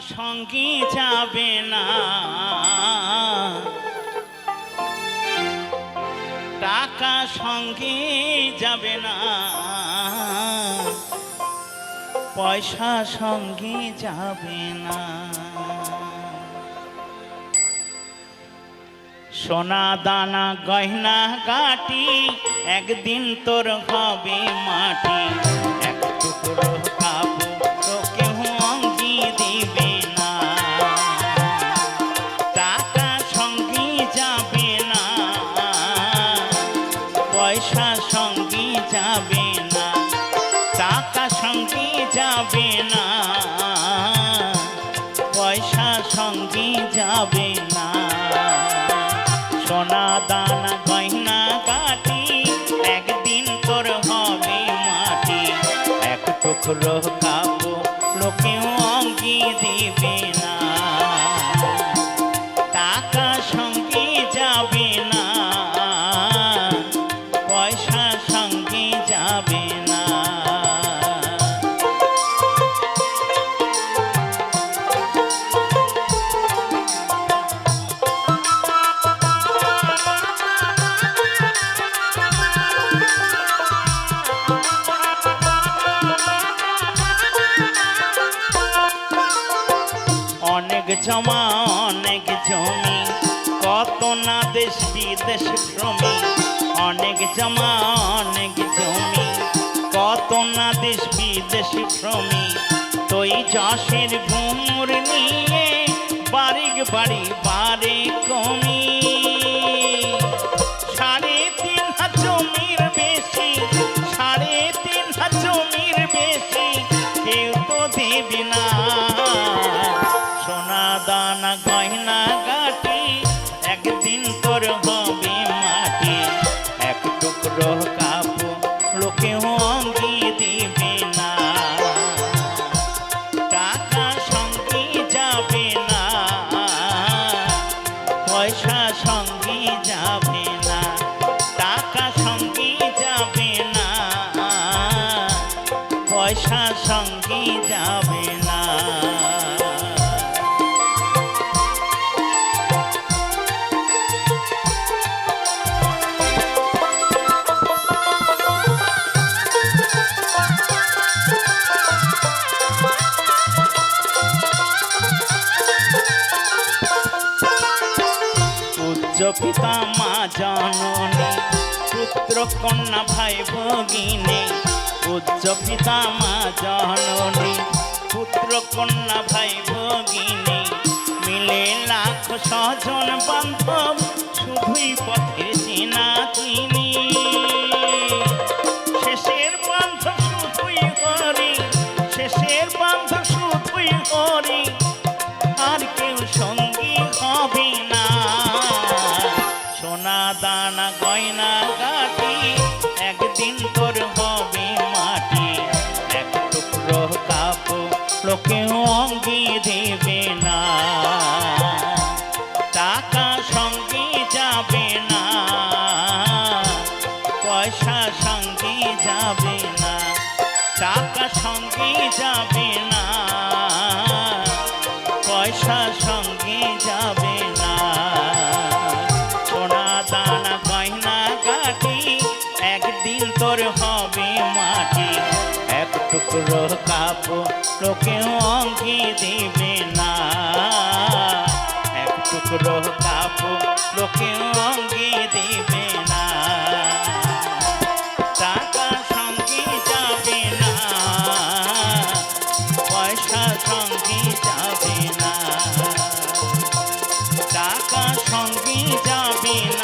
সঙ্গে যাবে না। টাকা সঙ্গে যাবে না। পয়সা সঙ্গে যাবে না। সোনা দানা গয়না গাটি একদিন তোর হবে মাটি। এক টুকরো কাপড় সঙ্গে যাবে না। পয়সা সঙ্গে যাবে না। সোনা দানা গয়না কাটি, একদিন তোর হবে মাটি। এক টুকরো খাব লোকেও অঙ্গি দিবে। জমা অনেক জমি কত না দেশ বিদেশ ভ্রমি অনেক জমা অনেক জমি কত না দেশ বিদেশ ভ্রমি তুই যশের ঘুমুর নিয়ে বাড়ি বাড়ি বারে কমি। সাড়ে তিন হাত জমির গয়না গাটি, একদিন তোর হবে এক টুকরো লোকে দিবে না। টাকা সঙ্গে যাবে না। পয়সা সঙ্গে যাবে না। টাকা সঙ্গে যাবে না। পয়সা সঙ্গে যাবে না। পূজ্য পিতা, মা, জননী, পুত্র, কন্যা, ভাই, ভগিনী পূজ্য পিতা, মা, জননী, পুত্র, কন্যা, ভাই, ভগিনী, মিলে লাখ স্বজন বান্ধব, শুধুই পথের দানা গয়না গাটি একদিন তোর হবে মাটি। এক টুকরো অঙ্গি দেবে না। টাকা সঙ্গে যাবে না, পয়সা সঙ্গে যাবে না, টাকা সঙ্গে যাবে না, পয়সা সঙ্গে যাবে টুকরো কাপড় লোকে অঙ্গি দিবে না। এক টুকরো কাপড় লোকে অঙ্গি দিবে না। টাকা সঙ্গে যাবে না, পয়সা সঙ্গে যাবে না। টাকা সঙ্গে যাবে না।